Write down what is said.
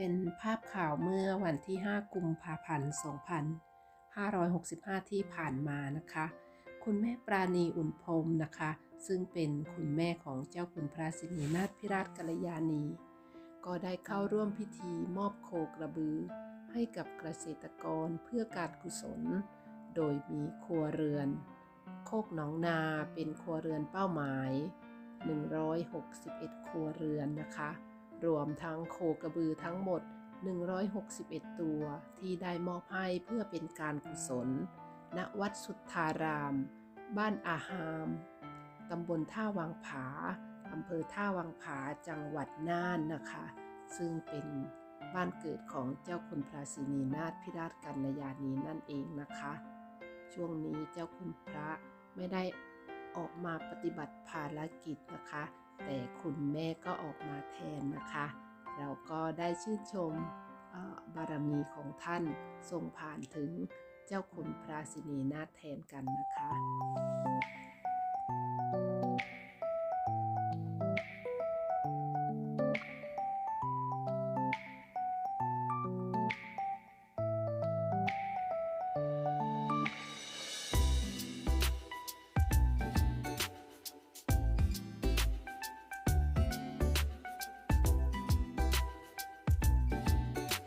เป็นภาพข่าวเมื่อวันที่ 5 กุมภาพันธ์ 2565 ที่ผ่านมานะคะ คุณแม่ปราณีอุ่นพรมนะคะ ซึ่งเป็นคุณแม่ของเจ้าคุณพระสินีนาถพิราชกัลยาณี ก็ได้เข้าร่วมพิธีมอบโคกระบือ ให้กับเกษตรกรเพื่อการกุศล โดยมีครัวเรือน โคกหนองนาเป็นครัวเรือนเป้าหมาย 161 ครัวเรือนนะคะ รวมทั้งโคกระบือทั้งหมด 161 ตัวที่ได้มอบให้เพื่อเป็นการกุศล ณ วัดสุทธาราม บ้านอาหาม ตำบลท่าวังผา อำเภอท่าวังผา จังหวัดน่านนะคะ ซึ่งเป็นบ้านเกิดของเจ้าคุณพระศินีนาถพิราชกัลยาณีนั่นเองนะคะ ช่วงนี้เจ้าคุณพระไม่ได้ มาปฏิบัติภารกิจนะคะ แต่คุณแม่ก็ออกมาแทนนะคะ เราก็ได้ชื่นชมบารมีของท่านทรงผ่านถึงเจ้าคุณพระศินีนาถแทนกันนะคะ